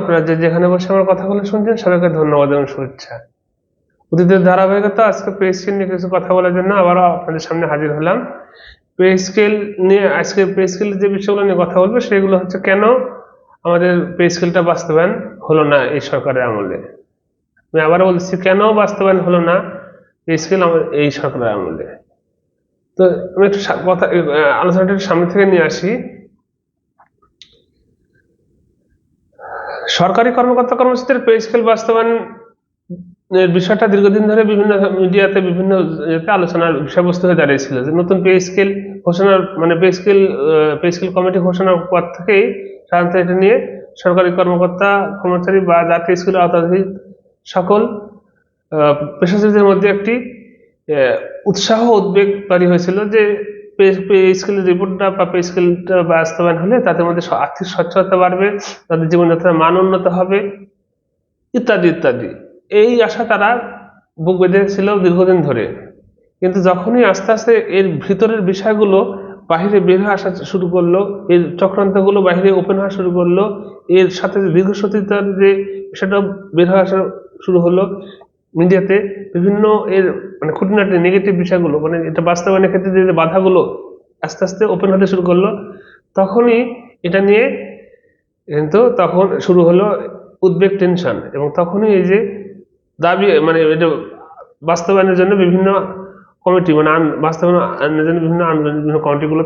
আপনারা যে যেখানে বসে আমার কথাগুলো শুনছেন, সবাইকে ধন্যবাদ এবং শুভেচ্ছা। অতীতের ধারাবাহিকতা, আজকে পে স্কেল নিয়ে কিছু কথা বলার জন্য আবারও আপনাদের সামনে হাজির হলাম। পে স্কেল নিয়ে, আজকে পে স্কেল যে বিষয়গুলো নিয়ে কথা বলব, সেগুলো হচ্ছে কেন আমাদের পে স্কেলটা বাস্তবায়ন হলো না এই সরকারের আমলে? আমি আবারও বলছি, কেন বাস্তবায়ন হলো না পে স্কেল এই সরকারের আমলে? তো আমি একটু কথা, আলোচনাটা সামনে থেকে নিয়ে আসি। সরকারি কর্মকর্তা কর্মচারীদের পে স্কেল বাস্তবায়ন বিষয়টা দীর্ঘদিন ধরে বিভিন্ন মিডিয়াতে বিভিন্ন আলোচনার বিষয়বস্তু হয়ে দাঁড়িয়েছিল যে নতুন পে স্কেল ঘোষণার মানে pay scale pay scale committee ঘোষণার পর থেকেই সাধারণত এটা নিয়ে সরকারি কর্মকর্তা, কর্মচারী বা জাতীয় স্কুলের আওতাধীন সকল পেশাজীবীদের মধ্যে একটি উৎসাহ উদ্বেগ তৈরি হয়েছিল যে পে স্কেলের রিপোর্টটা বা পে স্কেলটা বাস্তবায়ন হলে তাদের মধ্যে আর্থিক সচ্ছলতা বাড়বে, তাদের জীবনযাত্রার মান উন্নত হবে, ইত্যাদি ইত্যাদি। এই আশা তারা বুক বেঁধেছিল দীর্ঘদিন ধরে। কিন্তু যখনই আস্তে আস্তে এর ভিতরের বিষয়গুলো বাহিরে বের হয়ে আসা শুরু করল, এর চক্রান্তগুলো বাহিরে ওপেন হওয়া শুরু করল, এর সাথে দীর্ঘসূত্রিতার যে বিষয়টা বের হয়ে আসা শুরু হলো মিডিয়াতে বিভিন্ন এর মানে খুঁটিনাটি নেগেটিভ বিষয়গুলো মানে এটা বাস্তবায়নের ক্ষেত্রে যে বাধাগুলো আস্তে আস্তে ওপেন হতে শুরু করল, তখনই এটা নিয়ে কিন্তু তখন শুরু হলো উদ্বেগ টেনশন এবং তখনই এই যে দাবি মানে এটা বাস্তবায়নের জন্য বিভিন্ন কমিটি মানে বাস্তবায়নের জন্য বিভিন্ন আন্দোলন বিভিন্ন কমিটিগুলো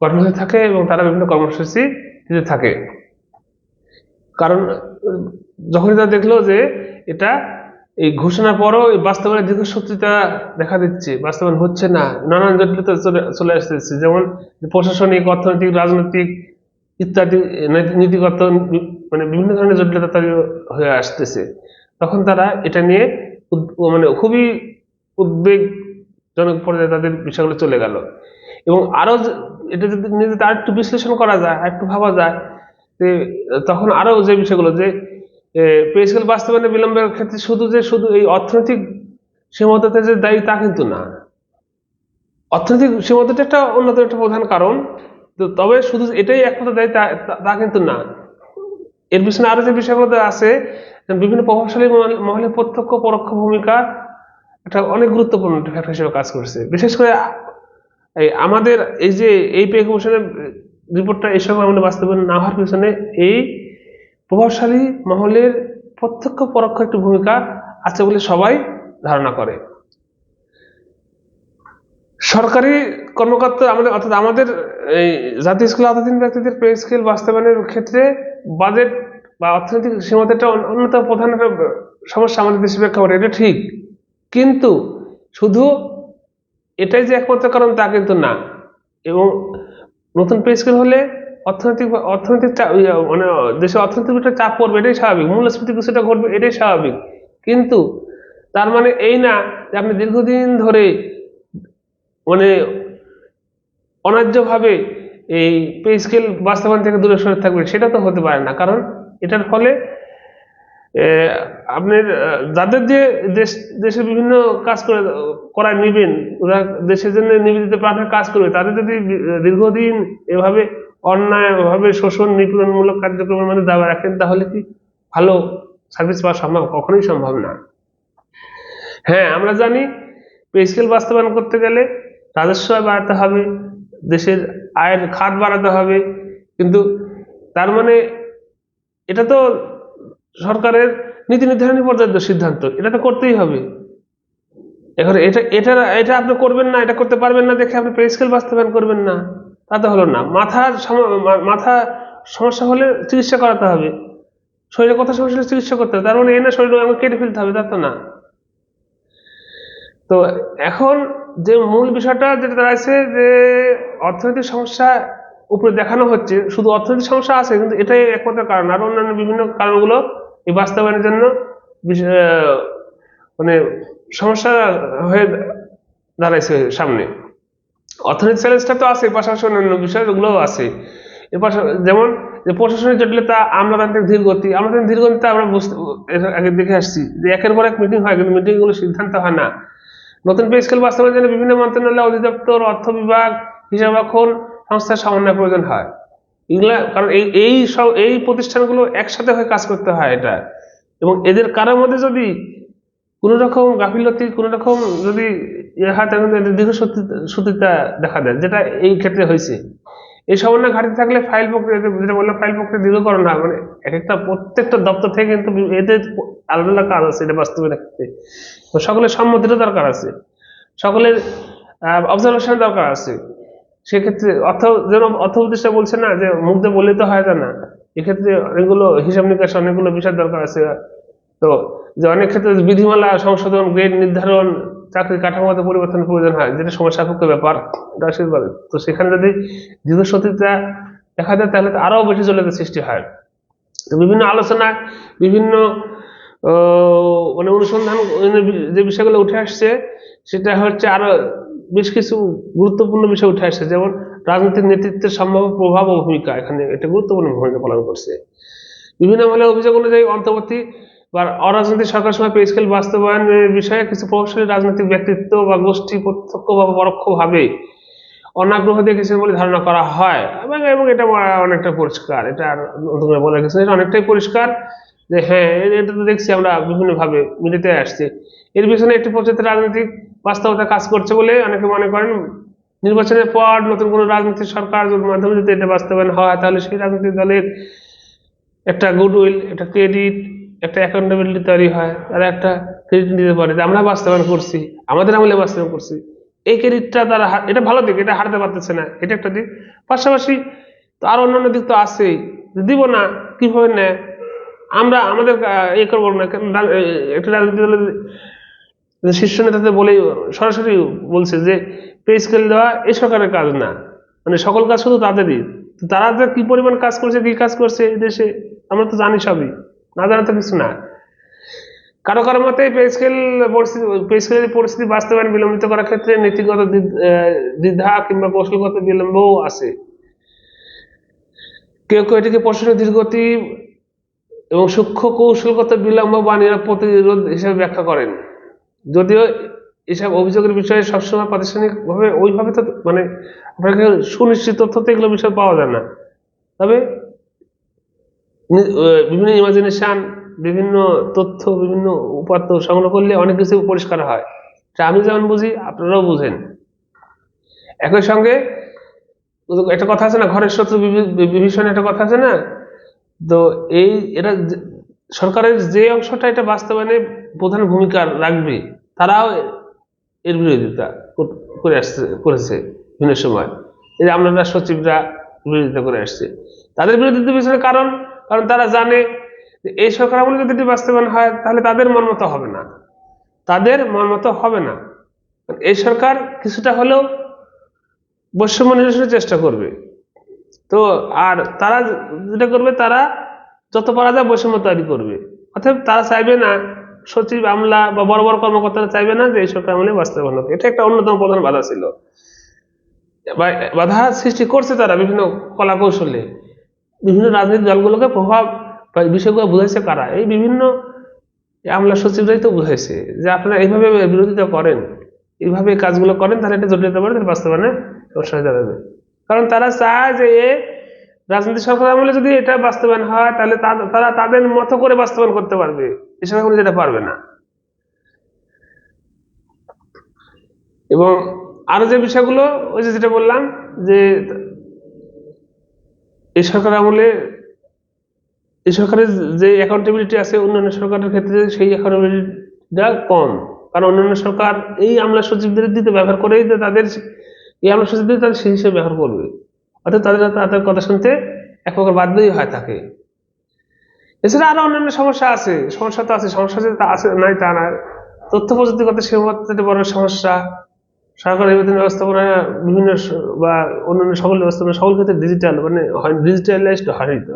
গঠন হয়ে থাকে এবং তারা বিভিন্ন কর্মসূচি দিতে থাকে। কারণ, যখনই তারা দেখল যে এটা এই ঘোষণার পরও বাস্তবায়নের দীর্ঘসূত্রিতা দেখা দিচ্ছে। বাস্তবায়ন হচ্ছে না। নানান জটিলতা চলে আসতেছে। যেমন প্রশাসনিক, অর্থনৈতিক, রাজনৈতিক ইত্যাদি নীতি- নীতিগত মানে বিভিন্ন ধরনের জটিলতা তৈরি হয়ে আসতেছে। তখন তারা এটা নিয়ে মানে খুবই উদ্বেগজনক পর্যায়ে তাদের বিষয়গুলো চলে গেল। এবং আরও এটা যদি নিজেদের আর একটু বিশ্লেষণ করা যায় আর একটু ভাবা যায়, যে তখন আরও যে বিষয়গুলো, যে পেস্কেল বাস্তবায়নে বিলম্বের ক্ষেত্রে শুধু যে, শুধু এই অর্থনৈতিক সীমাবদ্ধতা যে দায়ী তা কিন্তু না। অর্থনৈতিক সীমাবদ্ধতা একটা অন্যতম একটা প্রধান কারণ। তবে শুধু এটাই একমাত্র দায়ী তা কিন্তু না। এর পিছনে আরও যে বিষয়গুলো আছে, বিভিন্ন প্রভাবশালী মহল- প্রত্যক্ষ পরোক্ষ ভূমিকা একটা অনেক গুরুত্বপূর্ণ একটা ফ্যাক্টর হিসেবে কাজ করেছে। বিশেষ করে এই আমাদের এই যে, এই পে কমিশনের রিপোর্টটা এসব আমাদের বাস্তবায়ন না হওয়ার পিছনে এই প্রভাবশালী মহলের প্রত্যক্ষ পরোক্ষ একটি ভূমিকা আছে বলে সবাই ধারণা করে। সরকারি কর্মকর্তা আমাদের, অর্থাৎ আমাদের এই জাতীয় স্কুল আওতাধীন ব্যক্তিদের পে স্কেল বাস্তবায়নের ক্ষেত্রে বাজেট বা অর্থনৈতিক সীমাতেটা অন্যতম প্রধান সমস্যা আমাদের দেশের প্রেক্ষাপটে এটা ঠিক। কিন্তু শুধু এটাই যে একমাত্র কারণ তা কিন্তু না। এবং নতুন পে স্কেল হলে অর্থনৈতিক অর্থনৈতিক ইয়ে, মানে দেশে অর্থনৈতিক একটা চাপ পড়বে এটাই স্বাভাবিক। মূল্যস্ফীতি কিছুটা ঘটবে এটাই স্বাভাবিক। কিন্তু তার মানে এই না যে আপনি দীর্ঘদিন ধরে মানে অন্যায্যভাবে এই পে স্কেল বাস্তবায়ন থেকে দূরে সরে থাকবে সেটা তো হতে পারে না। কারণ এটার ফলে আপনার যাদের যে দেশ দেশে বিভিন্ন কাজ করে করায় নিবেন ওরা দেশের জন্য নিবেদিত প্রাণের কাজ করবে তাদের যদি দীর্ঘদিন এভাবে অন্যায় ভাবে শোষণ, নিপীড়নমূলক কার্যক্রমের মধ্যে দাবা রাখেন, তাহলে কি ভালো সার্ভিস পাওয়া সম্ভব? কখনোই সম্ভব না। হ্যাঁ আমরা জানি স্কেল বাস্তবায়ন করতে গেলে রাজস্ব বাড়াতে হবে, দেশের আয়ের খাত বাড়াতে হবে, কিন্তু তার মানে এটা তো সরকারের নীতি নির্ধারণী পর্যায়ের সিদ্ধান্ত, এটা তো করতেই হবে। এখন এটা এটা এটা আপনি করবেন না, এটা করতে পারবেন না দেখে আপনি পে স্কেল বাস্তবায়ন করবেন না। তা তো হলো না। মাথার মাথা সমস্যা হলে চিকিৎসা করাতে হবে। শরীরে কথা সমস্যা হলে চিকিৎসা করতে হবে? তার মানে এনে শরীরে আমাকে কেটে ফেলতে হবে তা তো না। তো এখন যে মূল বিষয়টা যেটা দাঁড়াইছে যে অর্থনৈতিক সমস্যা উপরে দেখানো হচ্ছে, শুধু অর্থনৈতিক সমস্যা আছে, কিন্তু এটাই একমাত্র কারণ। আর অন্যান্য বিভিন্ন কারণগুলো এই বাস্তবায়নের জন্য মানে সমস্যা হয়ে দাঁড়াইছে সামনে। অর্থনৈতিক চ্যালেঞ্জটা তো আছে পাশাপাশি অন্যান্য বিষয়গুলোও আছে। এর পাশাপাশি যেমন যে প্রশাসনিক জটিলতা আমলাতান্ত্রিক ধীরগতি আমলাতান্ত্রিক ধীরগতিতে আমরা বুঝতে আগে দেখে আসছি যে একের পর এক মিটিং হয়, কিন্তু মিটিংগুলো সিদ্ধান্ত হয় না। নতুন পে স্কেল বাস্তবায়নের জন্য বিভিন্ন মন্ত্রণালয়, অধিদপ্তর, অর্থ বিভাগ হিসাবরক্ষণ সংস্থার সমন্বয় প্রয়োজন হয়। এগুলা, কারণ এই এই সব, এই প্রতিষ্ঠানগুলো একসাথে হয়ে কাজ করতে হয় এটা। এবং এদের কারোর মধ্যে যদি কোনো রকম গাফিলতি, কোনো রকম যদি তাহলে দীর্ঘ সূত্রিতা দেখা দেয়, যেটা এই ক্ষেত্রে হয়েছে। এই সামান্য ঘাটতি থাকলে ফাইল প্রক্রিয়া যেটা বললাম ফাইল প্রক্রিয়া দীর্ঘকরণ হয় মানে এক একটা প্রত্যেকটা দপ্তর থেকে কিন্তু এদের আলাদা আলাদা কাজ আছে, এটা বাস্তবে ক্ষেত্রে তো সকলের সম্মতিরও দরকার আছে। সকলের অবজারভেশন দরকার আছে। সেক্ষেত্রে অর্থ, যেন অর্থ প্রতিষ্ঠা বলছে না, যে মুখ বললে তো হয় না। এক্ষেত্রে অনেকগুলো হিসাব নিকাশ, অনেকগুলো বিষয় দরকার আছে। তো যে অনেক ক্ষেত্রে বিধিমালা সংশোধন গ্রেড নির্ধারণ চাকরির কাঠামোতে পরিবর্তন প্রয়োজন হয়, যেটা সময় সাপেক্ষ ব্যাপার তো সেখানে যদি দীর্ঘসতিতা দেখা যায়, তাহলে তো আরও বেশি জটিলতা সৃষ্টি হয়। তো বিভিন্ন আলোচনায় বিভিন্ন মানে অনুসন্ধান, যে বিষয়গুলো উঠে আসছে, সেটা হচ্ছে আরও বেশ কিছু গুরুত্বপূর্ণ বিষয় উঠে আসছে, যেমন রাজনৈতিক নেতৃত্বের সম্ভাব্য প্রভাব ও ভূমিকা। এখানে একটা গুরুত্বপূর্ণ ভূমিকা পালন করছে। বিভিন্ন আমলে অভিযোগ অনুযায়ী অন্তর্বর্তী বা অরাজনৈতিক সরকার সময় পে স্কেল বাস্তবায়নের বিষয়ে কিছু প্রভাবশালী রাজনৈতিক ব্যক্তিত্ব বা গোষ্ঠী প্রত্যক্ষ বা পরোক্ষভাবে অনাগ্রহ দেখেছেন বলে ধারণা করা হয়। এবং এবং এটা অনেকটা পরিষ্কার, এটা নতুন করে বলা গেছে। এটা অনেকটাই পরিষ্কার যে হ্যাঁ এটা তো দেখছি আমরা বিভিন্নভাবে মিলিতে আসছে। এর পিছনে একটি প্রচলিত রাজনৈতিক বাস্তবতা কাজ করছে বলে অনেকে মনে করেন। নির্বাচনের পর নতুন কোনো রাজনৈতিক সরকার মাধ্যমে যদি এটা বাস্তবায়ন হয়, তাহলে সেই রাজনৈতিক দলের একটা গুডউইল একটা ক্রেডিট একটা অ্যাকাউন্টেবিলিটি তৈরি হয়, তারা একটা ক্রেডিট নিতে পারে, যে আমরা বাস্তবায়ন করছি, আমাদের আমলে বাস্তবায়ন করছি। এই ক্রেডিটটা তারা এটা ভালো দিক, এটা হারাতে পারতেছে না, এটা একটা দিক। পাশাপাশি তো আরও অন্যান্য দিক তো আছেই দিব না, কীভাবে নেয়? আমরা, আমাদের ইয়ে করব না একটা রাজনৈতিক দলের শীর্ষ নেতাদের বলেই সরাসরি বলছে যে পে স্কেল দেওয়া এই সরকারের কাজ না। মানে সকল কাজ শুধু তাদেরই। তারা যে কি পরিমাণ কাজ করছে, কি কাজ করছে দেশে, আমরা তো জানি সবই। না জানা তো কিছু না। কারও কারও মতে পে স্কেল পরিস্থিতি পে স্কেলের পরিস্থিতি বাস্তবায়ন বিলম্বিত করার ক্ষেত্রে নীতিগত দ্বিধা কিংবা কৌশলগত বিলম্বও আছে। কেউ কেউ এটিকে প্রশ্নের ধীরগতি এবং সূক্ষ্ম কৌশলগত বিলম্ব বা নিরাপদ প্রতিরোধ হিসেবে ব্যাখ্যা করেন। যদিও এসব অভিযোগের বিষয়ে সবসময় প্রাতিষ্ঠানিকভাবে ওইভাবে তো মানে আপনাকে সুনিশ্চিত তথ্য তো এগুলো বিষয় পাওয়া যায় না। তবে বিভিন্ন ইমাজিনেশন বিভিন্ন তথ্য, বিভিন্ন উপাত্ত সংগ্রহ করলে অনেক কিছু পরিষ্কার হয়। যা আমি যেমন বুঝি, আপনারাও বুঝেন। একই সঙ্গে, একটা কথা আছে না, ঘরের শত্রু বিভী- বিভীষণ একটা কথা আছে না? তো এই, এটা সরকারের যে অংশটা এটা বাস্তবায়নে প্রধান ভূমিকা রাখবে, তারাও এর বিরোধিতা করে আসছে, করেছে বিভিন্ন সময়। এই যে আমরা সচিবরা বিরোধিতা করে আসছে। তাদের বিরোধিতার পিছনে কারণ কারণ তারা জানে এই সরকার আমলে যদি বাস্তবায়ন হয়, তাহলে তাদের মন মতো হবে না। তাদের মতো হবে না। এই সরকার কিছুটা হলেও বৈষম্য নিরসনের চেষ্টা করবে। তো আর তারা যেটা করবে, তারা যত পারা যায় বৈষম্য তৈরি করবে। অর্থাৎ তারা চাইবে না সচিব, আমলা বা বড় বড় কর্মকর্তারা চাইবে না যে এই সরকার আমলে বাস্তবায়ন হোক। এটা একটা অন্যতম প্রধান বাধা ছিল। বাধা সৃষ্টি করছে তারা বিভিন্ন কলা কৌশলে বিভিন্ন রাজনৈতিক দলগুলোকে প্রভাব এই বিষয়গুলো বুঝাইছে কারা? এই বিভিন্ন আমলা সচিবরাই তো বুঝাইছে যে আপনারা এইভাবে বিরোধিতা করেন, এইভাবে কাজগুলো করেন, তাহলে এটা জটিলতা পারে বাস্তবায়নে সমস্যা হয়ে কারণ তারা চায় যে এ রাজনৈতিক সরকার আমলে যদি এটা বাস্তবায়ন হয়, তাহলে তারা তাদের মতো করে বাস্তবায়ন করতে পারবে। এ সরকার যেটা পারবে না। এবং আরও যে বিষয়গুলো, ওই যে যেটা বললাম যে এই সরকার আমলে এই সরকারের যে অ্যাকাউন্টেবিলিটি আছে অন্যান্য সরকারের ক্ষেত্রে সেই অ্যাকাউন্টেবিলিটিটা কম। কারণ অন্যান্য সরকার এই আমলা সচিবদের দিতে ব্যবহার করেই তাদের এই আমলা সচিবদের তাদের সেই হিসেবে ব্যবহার করবে। অর্থাৎ তাদের তাদের কথা শুনতে এক প্রকার বাধ্যই হয় থাকে এছাড়া আরও অন্যান্য সমস্যা আছে। সমস্যা তো আছে, সমস্যা যে আছে নাই তা না। তথ্য প্রযুক্তিগত সীমাবদ্ধতা বড় সমস্যা। সরকারি বেতন ব্যবস্থাপনা, বিভিন্ন বা অন্যান্য সকল ব্যবস্থাপনা, সকল ক্ষেত্রে ডিজিটাল মানে ডিজিটালাইজড হয়নি তো।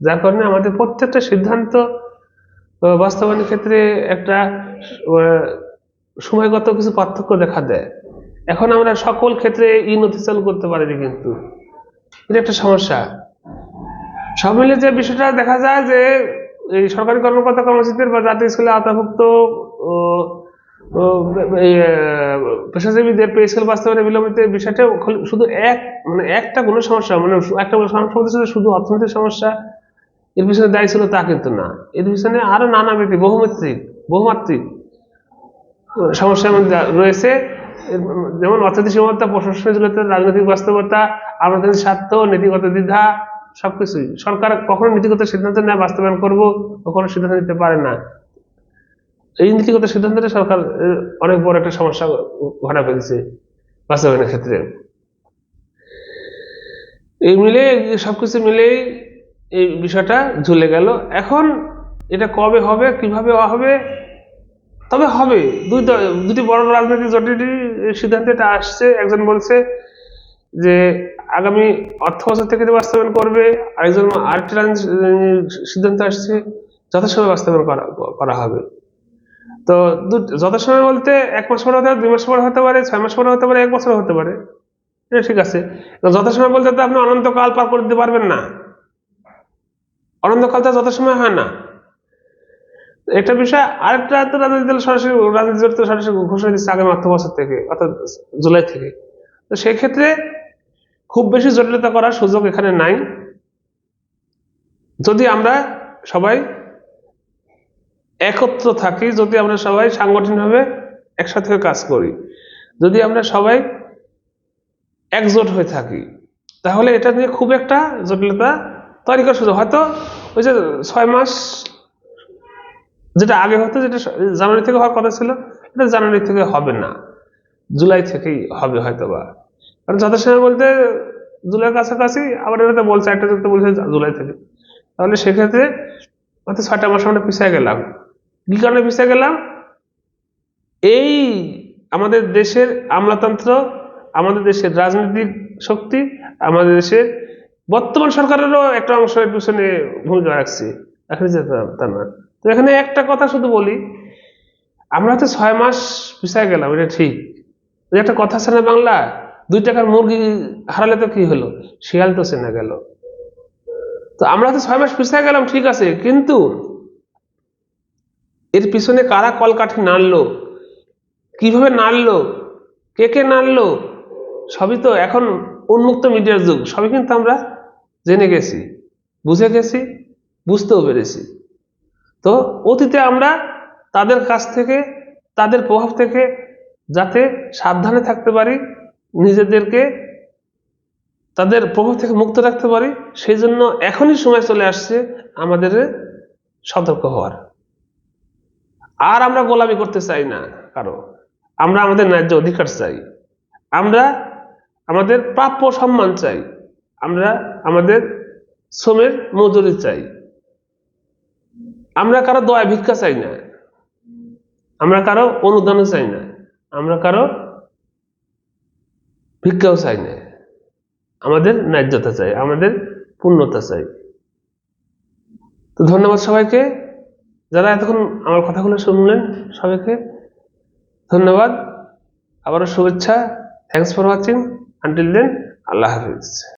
যার কারণে আমাদের প্রত্যেকটা সিদ্ধান্ত বাস্তবায়নের ক্ষেত্রে একটা সময়গত কিছু পার্থক্য দেখা দেয়। এখন আমরা সকল ক্ষেত্রে ই নথি চালু করতে পারিনি কিন্তু। এটা একটা সমস্যা। সব মিলে যে বিষয়টা দেখা যায় যে, এই সরকারি কর্মকর্তা কর্মচারীদের বা জাতীয় স্কুলে আওতাভুক্ত পেশাজীবীদের পে স্কেল বাস্তবায়নে বিলম্বিত বিষয়টা শুধু এক মানে একটা কোনো সমস্যা মানে একটা সমস্যা শুধু- অর্থনৈতিক সমস্যা এর পিছনে দায়ী ছিল তা কিন্তু না। এর পিছনে আরও নানা ব্যক্তি বহুমাত্রিক বহুমাত্রিক সমস্যার মধ্যে রয়েছে। যেমন অর্থনৈতিক সীমাবদ্ধতা প্রশাসনিক জটিলতা, রাজনৈতিক বাস্তবতা আমাদের স্বার্থ নীতিগত দ্বিধা সবকিছুই। সরকার কখনো নীতিগত সিদ্ধান্ত নেয় বাস্তবায়ন করব কখনো সিদ্ধান্ত নিতে পারে না। এই নীতিগত সিদ্ধান্তটা সরকার অনেক বড় একটা সমস্যা ঘটা ফেলছে বাস্তবায়নের ক্ষেত্রে। এই মিলে, সবকিছু মিলেই এই বিষয়টা ঝুলে গেল। এখন এটা কবে হবে, কীভাবে হবে? তবে হবে। দুই দুটি বড় রাজনৈতিক জটিল সিদ্ধান্ত এটা আসছে। একজন বলছে যে আগামী অর্থ বছর থেকে বাস্তবায়ন করবে। আরেকজন আরেকটি সিদ্ধান্ত আসছে, যথাসময়ে বাস্তবায়ন করা করা হবে। তো দু- যথাসময় বলতে এক মাস পরে হতে পারে, দুই মাস পরে হতে পারে, ছয় মাস পরে হতে পারে, এক বছর হতে পারে। ঠিক আছে। তো যথাসময় বলতে তো আপনি অনন্তকাল পার করে দিতে পারবেন না। অনন্তকাল তো যথাসময় হয় না। একটা বিষয়, আরেকটা তো রাজনৈতিক দল সরাসরি রাজনৈতিক দল তো সরাসরি ঘোষণা দিচ্ছে আগামী অর্থ বছর থেকে, অর্থাৎ জুলাই থেকে। তো সেক্ষেত্রে খুব বেশি জটিলতা করার সুযোগ এখানে নাই। যদি আমরা সবাই একত্র থাকি যদি আমরা সবাই সাংগঠনিকভাবে একসাথে কাজ করি। যদি আমরা সবাই একজোট হয়ে থাকি, তাহলে এটা নিয়ে খুব একটা জটিলতা তৈরি করা সুযোগ। হয়তো ওই যে ছয় মাস যেটা আগে হতো, যেটা জানুয়ারি থেকে হওয়ার কথা ছিল, এটা জানুয়ারি থেকে হবে না। জুলাই থেকেই হবে হয়তো বা কারণ যথাসময় বলতে জুলাই কাছাকাছি, আবার এটা বলছে, একটা যুক্ত বলছে জুলাই থেকে। তাহলে সেক্ষেত্রে হয়তো ছয়টা মাস আমরা পিছিয়ে গেলাম। কি কারণে পিছিয়ে গেলাম? এই আমাদের দেশের আমলাতন্ত্র, আমাদের দেশের রাজনৈতিক শক্তি, আমাদের দেশের বর্তমান সরকারেরও একটা অংশ এর পিছনে ভূমিকা রাখছে। তা- না। তো এখানে একটা কথা শুধু বলি, আমরা হয়তো ছয় মাস পিছিয়ে গেলাম, এটা ঠিক। একটা কথা আছে না বাংলা? দুই টাকার মুরগি হারালে তো কি হলো? শিয়াল তো চেনা গেল। তো আমরা তো ছয় মাস পিছিয়ে গেলাম, ঠিক আছে, কিন্তু এর পিছনে কারা কলকাঠি নাড়লো? কীভাবে নাড়লো? কে কে নাড়লো? সবই তো এখন উন্মুক্ত মিডিয়ার যুগ, সবই কিন্তু আমরা জেনে গেছি, বুঝে গেছি, বুঝতেও পেরেছি। তো অতীতে আমরা তাদের কাছ থেকে, তাদের প্রভাব থেকে যাতে সাবধানে থাকতে পারি, নিজেদেরকে তাদের প্রভাব থেকে মুক্ত রাখতে পারি, সেই জন্য এখনই সময় চলে আসছে আমাদের সতর্ক হওয়ার। আর আমরা গোলামি করতে চাই না কারও। আমরা আমাদের ন্যায্য অধিকার চাই। আমরা আমাদের প্রাপ্য সম্মান চাই। আমরা আমাদের শ্রমের মজুরি চাই। আমরা কারও দয়া ভিক্ষা চাই না। আমরা কারও অনুদানও চাই না। আমরা কারও ভিক্ষাও চাই না। আমাদের ন্যায্যতা চাই, আমাদের পূর্ণতা চাই। তো ধন্যবাদ সবাইকে। যারা এতক্ষণ আমার কথাগুলো শুনলেন সবাইকে ধন্যবাদ। আবারও শুভেচ্ছা। Thanks for watching until then Allah Hafiz.